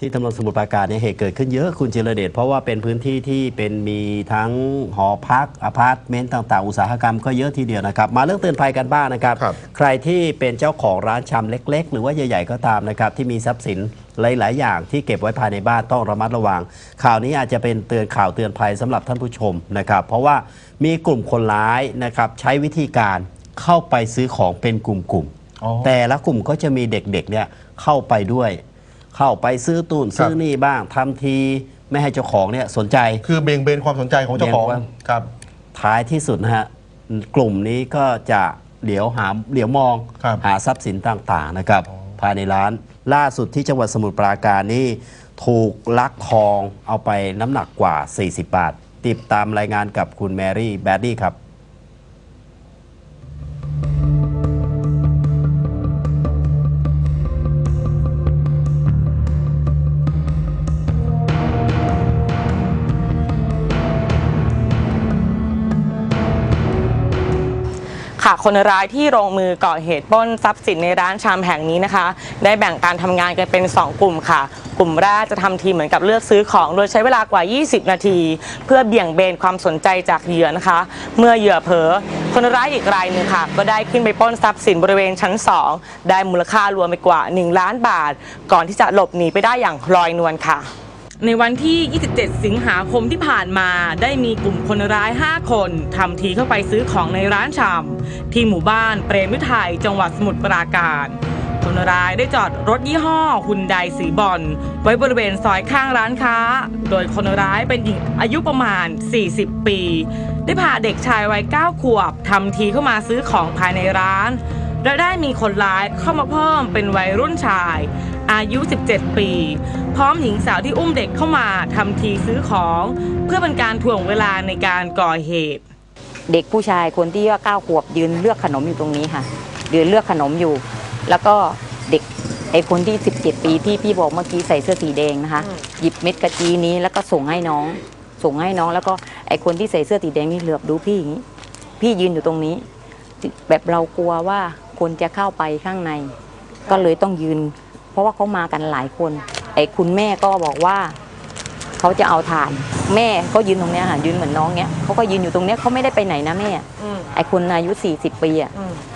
ที่ตำรวจสมุทรปราการเนี่ยเหตุเกิดขึ้นเยอะคุณเจรเดชเพราะว่าเป็นพื้นที่ที่เป็นมีทั้งหอพักอพาร์ตเมนต์ต่าง ๆ อุตสาหกรรมก็เยอะทีเดียวนะครับ มาเรื่องเตือนภัยกันบ้างนะครับ ครับ ใครที่เป็นเจ้าของร้านชำเล็ก ๆ หรือว่าใหญ่ ๆ ก็ตามนะครับ ที่มีทรัพย์สินหลาย ๆ อย่างที่เก็บไว้ภายในบ้านต้องระมัดระวัง ข่าวนี้อาจจะเป็นเตือนข่าวเตือนภัยสำหรับท่านผู้ชมนะครับ เพราะว่ามีกลุ่มคนร้ายนะครับใช้วิธีการเข้าไปซื้อของเป็นกลุ่ม ๆ อ๋อ แต่ละกลุ่มก็จะมีเด็กๆเนี่ยเข้าไปด้วย เข้าไปซื้อตูนซื้อนี่บ้างทำทีไม่ให้เจ้าของเนี่ยสนใจ คือเบี่ยงเบนความสนใจของเจ้าของเบี่ยงว่าครับ ท้ายที่สุดนะฮะกลุ่มนี้ก็จะเหลียวหาเหลียวมองครับหาทรัพย์สินต่างๆนะครับ ภายในร้านล่าสุดที่จังหวัดสมุทรปราการนี่ถูกลักทองเอาไปน้ำหนักกว่า 40 บาท ติดตามรายงานกับคุณแมรี่แบดดี้ครับ คนร้ายที่ลงมือก่อเหตุปล้นทรัพย์สินในร้านชามแห่งนี้นะคะ ได้แบ่งการทำงานกันเป็น 2 กลุ่มค่ะ กลุ่มแรกจะทำทีเหมือนกับเลือกซื้อของ โดยใช้เวลากว่า 20 นาที เพื่อเบี่ยงเบนความสนใจจากเหยื่อนะคะ เมื่อเหยื่อเผลอคนร้ายอีกรายหนึ่งค่ะ ก็ได้ขึ้นไปปล้นทรัพย์สินบริเวณชั้น 2 ได้มูลค่ารวมไปกว่า 1 ล้านบาท ก่อนที่จะหลบหนีไปได้อย่างลอยนวลค่ะ ในวันที่ 27 สิงหาคมที่ผ่านมาได้มีกลุ่มคนร้าย 5 คนทำทีเข้าไปซื้อของในร้านชำที่หมู่บ้านเปรมวิทยจังหวัดสมุทรปราการ คนร้ายได้จอดรถยี่ห้อฮุนไดสีบอลไว้บริเวณซอยข้างร้านค้า โดยคนร้ายเป็นหญิงอายุประมาณ 40 ปี ได้พาเด็กชายวัย 9 ขวบทำทีเข้ามาซื้อของภายในร้าน และได้มีคนร้ายเข้ามาเพิ่มเป็นวัยรุ่นชาย อายุ 17 ปี พร้อมหญิงสาวที่อุ้มเด็กเข้ามาทำทีซื้อของ เพื่อเป็นการถ่วงเวลาในการก่อเหตุ เด็กผู้ชายคนที่ว่าเก้าขวบยืนเลือกขนมอยู่ตรงนี้ค่ะยืนเลือกขนมอยู่ แล้วก็เด็กไอ้คนที่ 17 ปีที่พี่บอกเมื่อกี้ใส่เสื้อสีแดงนะคะ หยิบเม็ดกะจีนี้แล้วก็ส่งให้น้อง ส่งให้น้องแล้วก็ไอ้คนที่ใส่เสื้อสีแดงนี่เหลือบดูพี่อย่างนี้ พี่ยืนอยู่ตรงนี้ แบบเรากลัวว่า คนจะเข้าไปข้างใน ก็เลยต้องยืน เพราะว่าเขามากันหลายคนไอ้คุณแม่ก็บอกว่าเขาจะเอาถ่าน แม่ก็ยืนตรงเนี้ยค่ะยืนเหมือนน้องเนี้ยเขาก็ยืนอยู่ตรงเนี้ยเขาไม่ได้ไปไหนนะแม่ไอ้คนอายุ 40 ปีอะ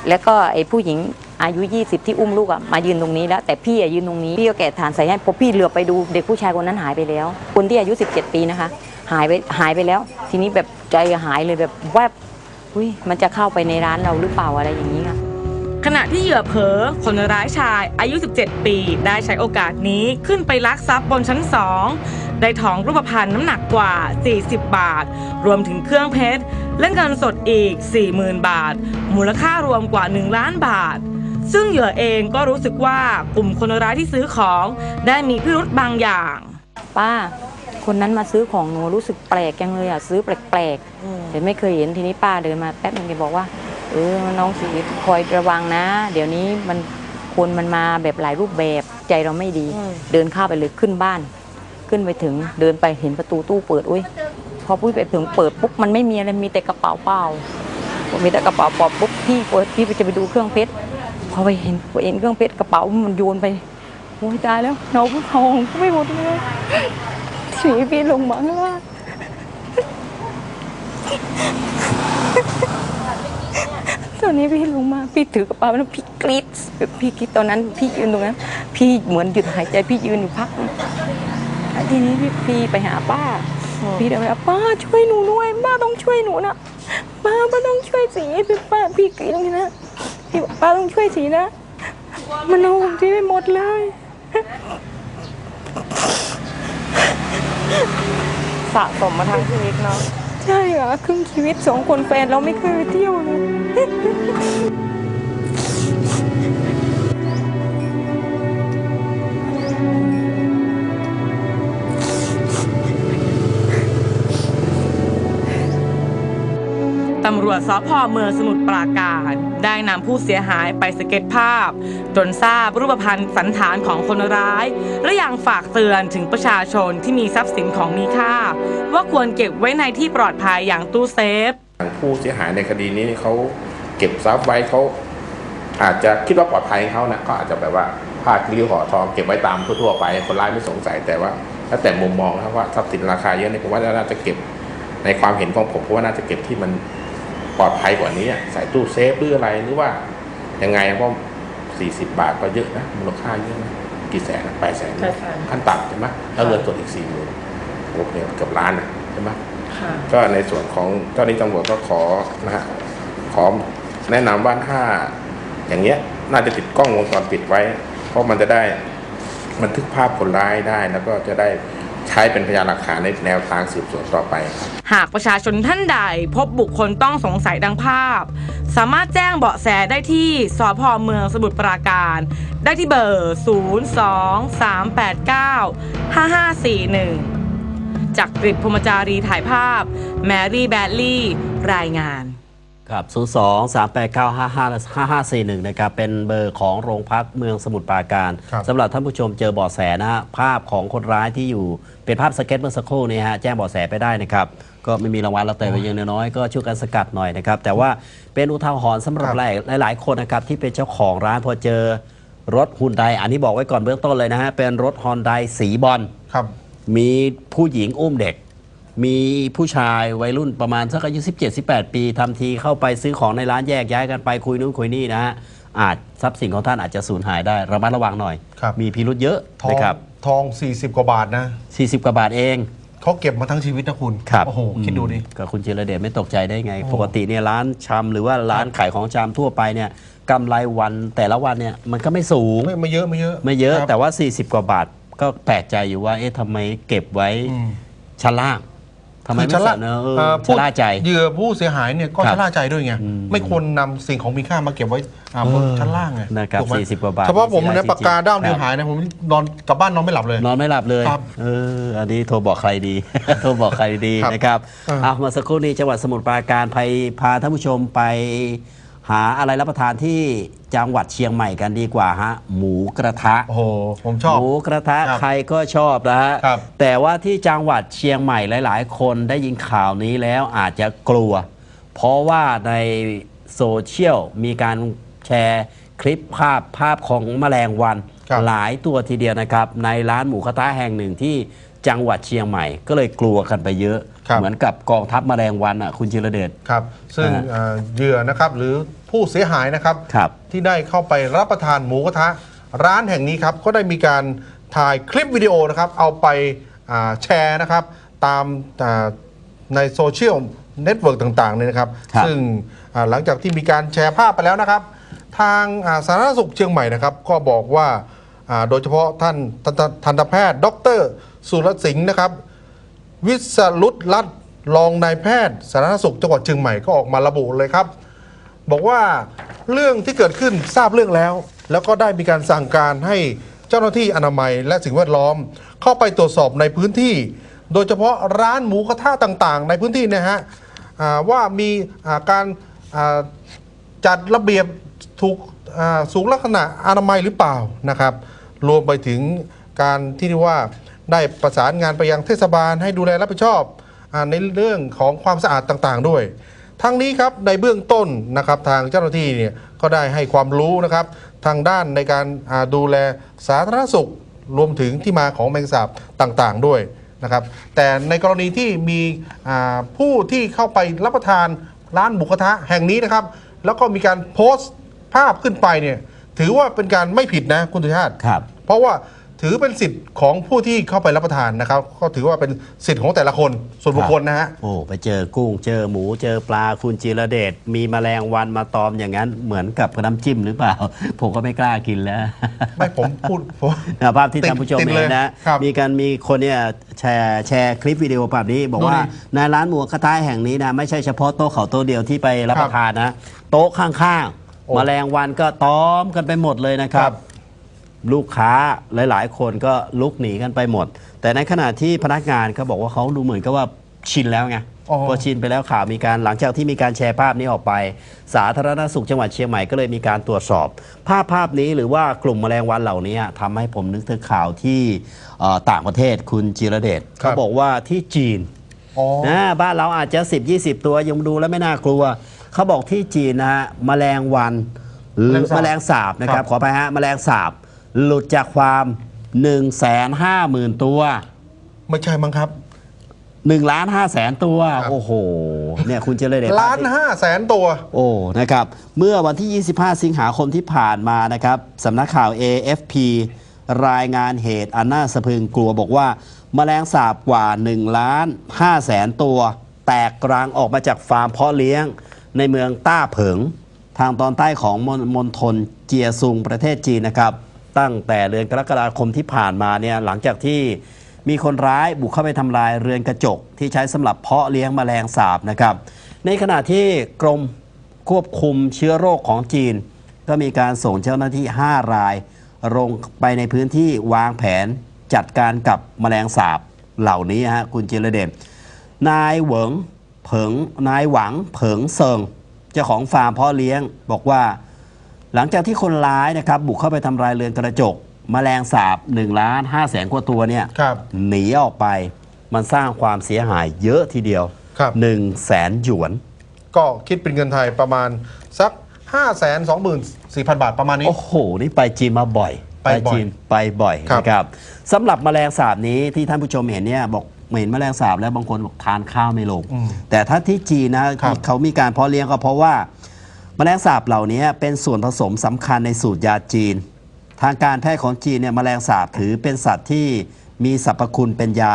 แล้วก็ไอ้ผู้หญิงอายุ 20 ที่อุ้มลูกอะมายืนตรงนี้แล้ว แต่พี่อะยืนตรงนี้ พี่ก็แกะฐานใส่ให้พอพี่เหลือบไปดูเด็กผู้ชายคนนั้นหายไปแล้ว คนที่อายุ 17 ปีนะคะ หายไปหายไปแล้ว ทีนี้แบบใจหายเลยแบบแวบอุ้ยมันจะเข้าไปในร้านเราหรือเปล่าอะไรอย่างนี้ค่ะ ขณะที่เหยื่อเผลอคนร้ายชายอายุ 17 ปี ได้ใช้โอกาสนี้ขึ้นไปลักทรัพย์บนชั้น2ได้ทองรูปพรรณน้ำหนักกว่า 40 บาท รวมถึงเครื่องเพชร และเงินสดอีก 40,000 บาท มูลค่ารวมกว่า 1 ล้านบาท ซึ่งเหยื่อเองก็รู้สึกว่ากลุ่มคนร้ายที่ซื้อของได้มีพิรุธบางอย่าง ป้า คนนั้นมาซื้อของหนูรู้สึกแปลกจังเลยอะซื้อแปลกๆแต่ไม่เคยเห็นทีนี้ป้าเดินมาแป๊บนึงแกบอกว่า เออน้องสีคอยระวังนะ เดี๋ยวนี้มันคนมันมาแบบหลายรูปแบบใจเราไม่ดีอืมเดินเข้าไปเลยขึ้นบ้าน ขึ้นไปถึงเดินไปเห็นประตูตู้เปิดอุ้ยพอปุ้ยไปถึงเปิดปุ๊บมันไม่มีอะไรมีแต่กระเป๋าเปล่าพอมีแต่กระเป๋าเปล่าปุ๊บพี่เปิดพี่จะไปดูเครื่องเพชรพอไปเห็นเห็นเครื่องเพชรกระเป๋ามันโยนไปโอ้ยตายแล้วน้องทองก็ไม่หมดเลยสีพี่ลงมาข้างล่าง ตอนนี้พี่ลงมาพี่ถือกระเป๋าแล้วพี่กรี๊ดแบบพี่กรี๊ดตอนนั้นพี่ยืนตรงนั้นพี่เหมือนหยุดหายใจพี่ยืนอยู่พักทีนี้พี่พี่ไปหาป้า พี่เดินไปป้าช่วยหนูด้วยป้าต้องช่วยหนูนะป้าป้าต้องช่วยสีพี่ป้าพี่กรี๊ดตรงนี้นะพี่บอกป้าต้องช่วยสีนะมันเอาของที่ไปหมดเลยสะสมมาทั้งชีวิตเนาะ ใช่ค่ะครึ่งชีวิตสองคนแฟนเราไม่เคยไปเที่ยวเลย ตำรวจสพเมืองสมุทรปราการ ได้นำผู้เสียหายไปสเก็ตภาพ จนทราบรูปพรรณสันฐานของคนร้าย และยังฝากเตือนถึงประชาชนที่มีทรัพย์สินของมีค่า ว่าควรเก็บไว้ในที่ปลอดภัยอย่างตู้เซฟ ทางผู้เสียหายในคดีนี้เขาเก็บทรัพย์ไว้เขาอาจจะคิดว่าปลอดภัยของเขานะก็อาจจะแบบว่าผ้าคลิ้วห่อทองเก็บไว้ตามทั่วๆไป คนร้ายไม่สงสัยแต่ว่าถ้าแต่มุมมองนะว่าทรัพย์สินราคาเยอะเนี่ยผมว่าน่าจะเก็บในความเห็นของผมเพราะว่าน่าจะเก็บที่มัน ปลอดภัยกว่านี้อะใส่ตู้เซฟหรืออะไรหรือว่ายังไงเพราะสี่สิบบาทก็เยอะนะมูลค่าเยอะนะกี่แสนแปดแสนแปดแสนขั้นต่ำใช่ไหมแล้วเงินสดอีกสี่หมื่นโอ้โหเนี่ยเกือบล้านนะใช่ไหมค่ะก็ในส่วนของเจ้าหน้าที่ตำรวจก็ขอนะฮะขอแนะนำว่าถ้าอย่างเงี้ยน่าจะติดกล้องวงจรปิดไว้ เพราะมันจะได้บันทึกภาพคนร้ายได้แล้วก็จะได้ ใช้เป็นพยานหลักฐานในแนวทางสืบสวนต่อไป หากประชาชนท่านใดพบบุคคลต้องสงสัยดังภาพ สามารถแจ้งเบาะแสได้ที่สพเมืองสมุทรปราการ ได้ที่เบอร์ 023895541 จากกริบพรมจารีถ่ายภาพ แมรี่แบดลี่ รายงาน ครับ 02 389 55 5541 นะครับ เป็นเบอร์ของโรงพักเมืองสมุทรปราการครับสำหรับท่านผู้ชมเจอเบาะแสนะฮะ ภาพของคนร้ายที่อยู่ เป็นภาพสเก็ตเมื่อสักครู่นี้ฮะ แจ้งเบาะแสไปได้นะครับ ก็ไม่มีรางวัลเราแต่ว่าอย่างน้อยๆก็ช่วยกันสกัดหน่อยนะครับ แต่ว่าเป็นอุทาหรณ์สำหรับครับ หลายหลาย ๆ คนนะครับ ที่เป็นเจ้าของร้านพอเจอรถฮุนไดอันนี้บอกไว้ก่อนเบื้องต้นเลยนะฮะ เป็นรถฮอนไดสีบอล ครับ มีผู้หญิงอุ้มเด็ก มีผู้ชายวัยรุ่นประมาณสักอายุ17 18 ปีทำทีเข้าไปซื้อของในร้านแยกย้ายกันไปคุยนู่นคุยนี่นะฮะอาจทรัพย์สินของท่านอาจจะสูญหายได้ระมัดระวังหน่อย ครับ มีพิรุธเยอะทองนะครับทอง 40 กว่าบาทนะ40กว่าบาทเอง เขาเก็บมาทั้งชีวิตนะคุณครับโอ้โหคิดดูดิอืมกับคุณเจรเดชไม่ตกใจได้ไงโอ้ปกติเนี่ยร้านชำหรือว่าร้านขายของชำทั่วไปเนี่ยกำไรวันแต่ละวันเนี่ยมันก็ไม่สูง ไม่ไม่เยอะไม่เยอะไม่เยอะครับ แต่ว่า 40 กว่าบาทก็แปลกใจอยู่ว่า เอ๊ะทำไมเก็บไว้อืม ชั้นล่าง ทำไมคือไม่ชะใส่ล่าเนอะเออเอ่อชะล่าใจ เหยื่อผู้เสียหายเนี่ยก็ครับชะล่าใจด้วยไง อืม ไม่ควรนำสิ่งของมีค่ามาเก็บไว้อ่าบนเออชั้นล่างไงนะครับถูกไหม40กว่าบาทเฉพาะผมเสียดายนะปากกาจริงๆด้ามเดียวครับหายนะผมนอนกลับบ้านนอนไม่หลับเลย นอนไม่หลับเลยครับเอออันนี้โทรบอกใครดี โทรบอกใครดีครับนะครับเออ เอามาสักครู่นี้จังหวัดสมุทรปราการไปพาท่านผู้ชมไป หาอะไรรับประทานที่จังหวัดเชียงใหม่กันดีกว่าฮะหมูกระทะ โอ้โห ผมชอบ หมูกระทะครับใครก็ชอบนะฮะครับ แต่ว่าที่จังหวัดเชียงใหม่หลาย ๆ คนได้ยินข่าวนี้แล้วอาจจะกลัว เพราะว่าในโซเชียลมีการแชร์คลิปภาพภาพของแมลงวัน ครับ หลายตัวทีเดียวนะครับ ในร้านหมูกระทะแห่งหนึ่งที่ จังหวัดเชียงใหม่ก็เลยกลัวกันไปเยอะ ครับ เหมือนกับกองทัพแมลงวันอะคุณจิรเดช ครับซึ่งอ่าเอ่อเหยื่อนะครับหรือผู้เสียหายนะครับ ครับ ที่ได้เข้าไปรับประทานหมูกระทะ ร้านแห่งนี้ครับ ก็ได้มีการถ่ายคลิปวิดีโอนะครับ เอาไปอ่าแชร์นะครับ ตามอ่าในโซเชียลเน็ตเวิร์กต่างๆเนี่ยนะครับ ครับ ซึ่งอ่าหลังจากที่มีการแชร์ภาพไปแล้วนะครับ ทางอ่าสาธารณสุขเชียงใหม่นะครับ ก็บอกว่าอ่าโดยเฉพาะท่านทันตทันตแพทย์ ดร สุรสิงห์นะครับ วิสรุตรัตน์รองนายแพทย์ สาธารณสุขจังหวัดเชียงใหม่ก็ออกมาระบุเลยครับ บอกว่าเรื่องที่เกิดขึ้นทราบเรื่องแล้ว แล้วก็ได้มีการสั่งการให้เจ้าหน้าที่อนามัย และสิ่งแวดล้อม เข้าไปตรวจสอบในพื้นที่ โดยเฉพาะร้านหมูกระทะต่างๆ ในพื้นที่นะฮะว่ามีการจัดระเบียบถูกสูงลักษณะอนามัยหรือเปล่านะครับ รวมไปถึงการที่เรียกว่า ได้ประสานงานไปยังเทศบาลให้ดูแลรับผิดชอบอาในเรื่องของความสะอาดต่างๆ ด้วย ทั้งนี้ครับในเบื้องต้นนะครับทางเจ้าหน้าที่เนี่ยก็ได้ให้ความรู้นะครับทางด้านในการอ่าดูแลสาธารณสุขรวมถึงที่มาของแมงสาบต่างๆ ด้วยนะครับ แต่ในกรณีที่มีอ่าผู้ที่เข้าไปรับประทานร้านหมูกระทะแห่งนี้นะครับ แล้วก็มีการโพสต์ภาพขึ้นไปเนี่ยถือว่าเป็นการไม่ผิดนะคุณตุชาติครับเพราะว่า ถือเป็นสิทธิ์ของผู้ที่เข้าไปรับประทานนะครับ ก็ถือว่าเป็นสิทธิ์ของแต่ละคนส่วนบุคคลนะฮะโอ้ไปเจอกุ้งเจอหมูเจอปลาคุณจิรเดชมีแมลงวันมาตอมอย่างนั้นเหมือนกับน้ำจิ้มหรือเปล่า ผมก็ไม่กล้ากินแล้วไม่ผมพูดผมนะภาพที่ติดท่านผู้ชมติดเห็เลนยนะครับมีการมีคนเนี่ยแชร์แชร์คลิปวิดีโอแบบนี้ บอกดูว่าดิในร้านหมูกระทะแห่งนี้นะไม่ใช่เฉพาะโต๊ะเขาโต๊ะเดียวที่ไปรับคปรับระทานนะ โต๊ะข้างโอ้ๆแมลงวันก็ตอมกันไปหมดเลยนะครัครับบ ลูกค้าหลาย ๆ คนก็ลุกหนีกันไปหมด แต่ในขณะที่พนักงานเขาบอกว่าเขาดูเหมือนกับว่าชินแล้วไงอ๋อ พอชินไปแล้วข่าวมีการหลังจากที่มีการแชร์ภาพนี้ออกไป สาธารณสุขจังหวัดเชียงใหม่ก็เลยมีการตรวจสอบ ภาพภาพนี้หรือว่ากลุ่มแมลงวันเหล่านี้ทำให้ผมนึกถึงข่าวที่เอ่อต่างประเทศคุณจิรเดชครับเขาบอกว่าที่จีน อ๋อ นะบ้านเราอาจจะ 10 20 ตัวยังดูแล้วไม่น่ากลัว เขาบอกที่จีนนะฮะแมลงวันหรือแมแมลลงงสาสาบบนะครับครับขอไปฮะแมลงสาบ หลุดจากความ1 5 0 0 0 0ตัวไม่ใช่มั้งครับ1ล้าน5แสนตัวครับโอ้โห เนี่ยคุณเจริญเดชล้านห้าแสนตัว โอ้นะครับ เมื่อวันที่ 25 สิงหาคมที่ผ่านมานะครับสำนักข่าว AFP รายงานเหตุอันน่าสะพรึงกลัวบอกว่า แมลงสาบกว่า1ล้าน5แสนตัว แตกกลางออกมาจากฟาร์มเพาะเลี้ยง ในเมืองต้าเผิง ทางตอนใต้ของมณมณฑลเจียซุงประเทศจีนนะครับ ตั้งแต่เดือนกรกฎาคมที่ผ่านมาเนี่ยหลังจากที่มีคนร้ายบุกเข้าไปทำลายเรือนกระจก ที่ใช้สำหรับเพาะเลี้ยงแมลงสาบนะครับ ในขณะที่กรมควบคุมเชื้อโรคของจีน ก็มีการส่งเจ้าหน้าที่ 5 รายลงไปในพื้นที่วางแผนจัดการกับแมลงสาบเหล่านี้ฮะคุณจิรเดชนายเหวิงเผิงนายหวังเผิงเซิงเจ้าของฟาร์มเพาะเลี้ยงบอกว่า หลังจากที่คนร้ายนะครับบุกเข้าไปทำลายเรือนกระจกแมลงสาบ1ล้าน5แสนกว่าตัวเนี่ยครับ หนีออกไปมันสร้างความเสียหายเยอะทีเดียวครับ 1แสนหยวน ก็คิดเป็นเงินไทยประมาณสัก 5 2 4 0 0 0 บาทประมาณนี้ โอ้โห นี่ไปจีนมาบ่อยไปบ่อยจีนไปบ่อยครับ นะครับสำหรับแมลงสาบนี้ที่ท่านผู้ชมเห็นเนี่ยบอกเห็นแมลงสาบแล้วบางคนบอกทานข้าวไม่ลงอืมแต่ถ้าที่จีนนะครับที่เขามีการเพาะเลี้ยงก็เพราะว่า แมลงสาบเหล่านี้เป็นส่วนผสมสำคัญในสูตรยาจีน ทางการแพทย์ของจีนเนี่ยแมลงสาบถือเป็นสัตว์ที่มีสรรพคุณเป็นยา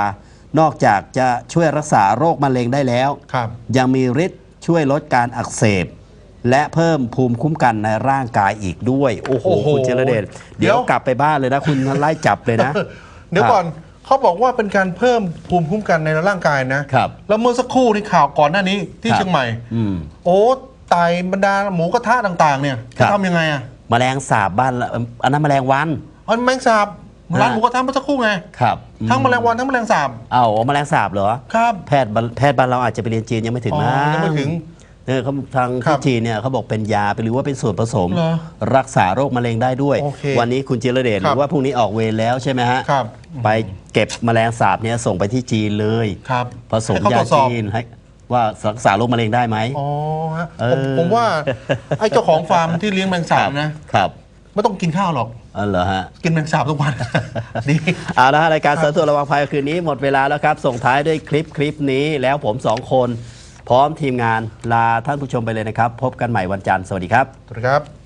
นอกจากจะช่วยรักษาโรคมะเร็งได้แล้วครับยังมีฤทธิ์ช่วยลดการอักเสบ และเพิ่มภูมิคุ้มกันในร่างกายอีกด้วย โอ้โหโอ้โหคุณเจรเดชเดี๋เดี๋ยยววกลับไปบ้านเลยนะ คุณไล่จับเลยนะ เดี๋ยวก่อนเขาบอกว่าเป็นการเพิ่มภูมิคุ้มกันในร่างกายนะครับ แล้วเมื่อสักครู่นี่ข่าวก่อนหน้านี้ที่ครับเชียงใหม่อืมโอ้ ไต่บรรดาหมูกระทะต่างๆ เนี่ยครัจะบ ทำยังไงอะแมลงสาบบ้านเราอันนั้นแมลงวันอันแมงสาบฮะร้านหมูกระทะเมื่อสักครู่ไงครับทั้งแมลงวันทั้งแมลงสาบเอ้าแมลงสาบเหรอ ครับ แพทย์บ้านแพทย์บ้านเราอาจจะไปเรียนจีนยังไม่ถึงอ๋อนะยังไม่ถึงเออเขาทางครัที่บจีนเนี่ยเขาบอกเป็นยาไปหรือว่าเป็นส่วนผสม เหรอรักษาโรคมะเร็งได้ด้วย โอเควันนี้คุณจิรเดชหครัรืบอว่าพรุ่งนี้ออกเวรแล้วใช่ไหมฮะครับ ไปเก็บแมลงสาบเนี่ยส่งไปที่จีนเลย ครับผสมให้เขายาตรวจสอบ จีนให้ ว่ารักษาโรคมะเร็งได้ไหม อ๋อฮะเอผมอผมว่าไอ้เจ้าของฟาร์มที่เลี้ยงแมงสาบนะ ครับไม่ต้องกินข้าวหรอก อ๋อเหรอฮะ กินแมงสาบทุกวัน ดี เอาละฮะรายการเสริมตัวระวังภัยคืนนี้หมดเวลาแล้วครับ ส่งท้ายด้วยคลิปคลิปนี้แล้วผมสองคน พร้อมทีมงานลาท่านผู้ชมไปเลยนะครับ พบกันใหม่วันจันทร์สวัสดีครับ สวัสดีครับ